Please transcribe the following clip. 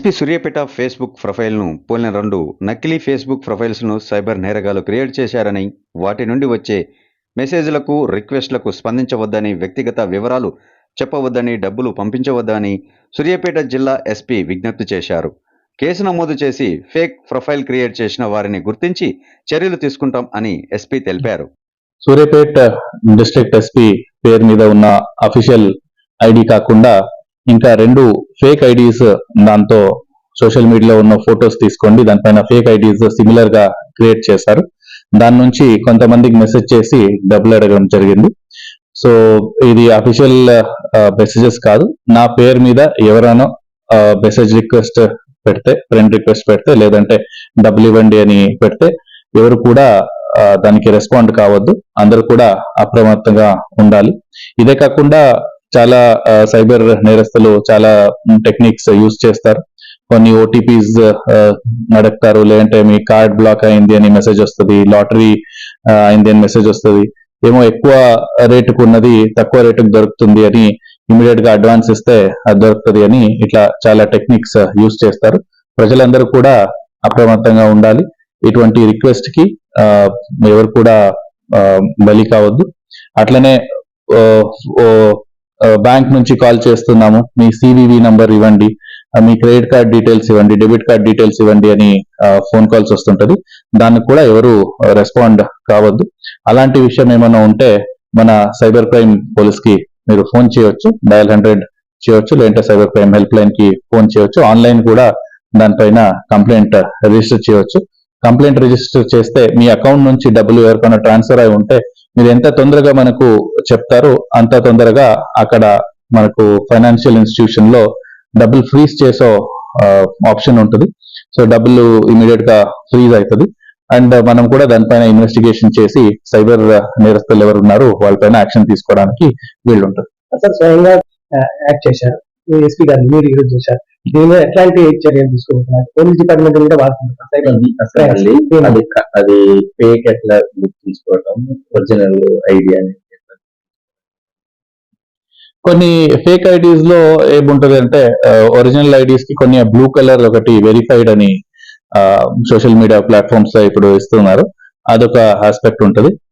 SP Suryapet Facebook ప్రొఫైల్ను పోలిన రెండు నకిలీ ఫేస్బుక్ ప్రొఫైల్స్ను సైబర్ నేరగాలు క్రియేట్ చేశారని వాటి నుండి వచ్చే మెసేజ్లకు రిక్వెస్ట్లకు స్పందించవద్దని వ్యక్తిగత వివరాలు చెప్పవద్దని డబ్బులు పంపించవద్దని సూర్యాపేట జిల్లా ఎస్పీ విజ్ఞప్తి చేశారు. కేసు నమోదు చేసి ఫేక్ ప్రొఫైల్ క్రియేట్ చేసిన వారిని గుర్తించి చర్యలు తీసుకుంటాం అని ఎస్పీ తెలిపారు. సూర్యాపేట డిస్ట్రిక్ట్ ఎస్పీ పేరు మీద ఉన్న అఫీషియల్ ఐడి కాకుండా ఇంకా రెండు ఫేక్ ఐడీస్ దాంతో సోషల్ మీడియాలో ఉన్న ఫొటోస్ తీసుకోండి. దానిపైన ఫేక్ ఐడీస్ సిమిలర్గా క్రియేట్ చేశారు. దాని నుంచి కొంతమందికి మెసేజ్ చేసి డబ్బులు అడగడం జరిగింది. సో ఇది అఫీషియల్ మెసేజెస్ uh, కాదు. నా పేరు మీద ఎవరైనా uh, మెసేజ్ రిక్వెస్ట్ పెడితే ఫ్రెండ్ రిక్వెస్ట్ పెడితే లేదంటే డబ్బులు ఇవ్వండి అని పెడితే ఎవరు కూడా uh, దానికి రెస్పాండ్ కావద్దు. అందరూ కూడా అప్రమత్తంగా ఉండాలి. ఇదే కాకుండా చాలా సైబర్ నేరస్తులు చాలా టెక్నిక్స్ యూజ్ చేస్తారు. కొన్ని ఓటీపీస్ అడుగుతారు లేదంటే మీ కార్డ్ బ్లాక్ అయింది అని మెసేజ్ వస్తుంది. లాటరీ అయింది అని మెసేజ్ వస్తుంది. ఏమో ఎక్కువ రేటుకు ఉన్నది తక్కువ రేటుకు దొరుకుతుంది అని ఇమీడియట్గా అడ్వాన్స్ ఇస్తే అది దొరుకుతుంది అని ఇట్లా చాలా టెక్నిక్స్ యూజ్ చేస్తారు. ప్రజలందరూ కూడా అప్రమత్తంగా ఉండాలి. ఇటువంటి రిక్వెస్ట్కి ఎవరు కూడా బలి కావద్దు. అట్లనే బ్యాంక్ నుంచి కాల్ చేస్తున్నాము. మీ సివివి నంబర్ ఇవ్వండి. మీ క్రెడిట్ కార్డ్ డీటెయిల్స్ ఇవ్వండి డెబిట్ కార్డ్ డీటెయిల్స్ ఇవ్వండి అని ఫోన్ కాల్స్ వస్తుంటది. దానికి కూడా ఎవరు రెస్పాండ్ కావద్దు. అలాంటి విషయం ఏమైనా ఉంటే మన సైబర్ క్రైమ్ పోలీస్కి మీరు ఫోన్ చేయొచ్చు డయల్ హండ్రెడ్ చేయొచ్చు లేదంటే సైబర్ క్రైమ్ హెల్ప్ లైన్కి ఫోన్ చేయొచ్చు. ఆన్లైన్ కూడా దానిపైన కంప్లైంట్ రిజిస్టర్ చేయొచ్చు. కంప్లైంట్ రిజిస్టర్ చేస్తే మీ అకౌంట్ నుంచి డబ్బులు ఎవరికైనా ట్రాన్స్ఫర్ అయి ఉంటే మీరు ఎంత తొందరగా మనకు చెప్తారో అంత తొందరగా అక్కడ మనకు ఫైనాన్షియల్ ఇన్స్టిట్యూషన్లో డబ్బులు ఫ్రీజ్ చేసే ఆప్షన్ ఉంటుంది. సో డబ్బులు ఇమీడియట్గా ఫ్రీజ్ అవుతుంది. అండ్ మనం కూడా దానిపైన ఇన్వెస్టిగేషన్ చేసి సైబర్ నేరస్తులు ఎవరు ఉన్నారు వాళ్ళపైన యాక్షన్ తీసుకోవడానికి వీళ్ళు ఉంటుంది సార్ స్వయంగా యాక్ట్ చేశారు. ఎస్పీ గారు మీరు ఈరోజు చేశారు. దీని మీద ఎట్లాంటి చర్యలు తీసుకుంటున్నారు పోలీస్ డిపార్ట్మెంట్ కూడా వాడుతున్నారు అసలు అది ఫేక్ ఎట్లా బుక్ తీసుకోవటం? ఒరిజినల్ ఐడియా అని కొన్ని ఫేక్ ఐడీస్లో ఏముంటది అంటే ఒరిజినల్ ఐడీస్కి కొన్ని బ్లూ కలర్ ఒకటి వెరిఫైడ్ అని సోషల్ మీడియా ప్లాట్ఫామ్స్లో ఇప్పుడు ఇస్తున్నారు. అదొక ఆస్పెక్ట్ ఉంటది.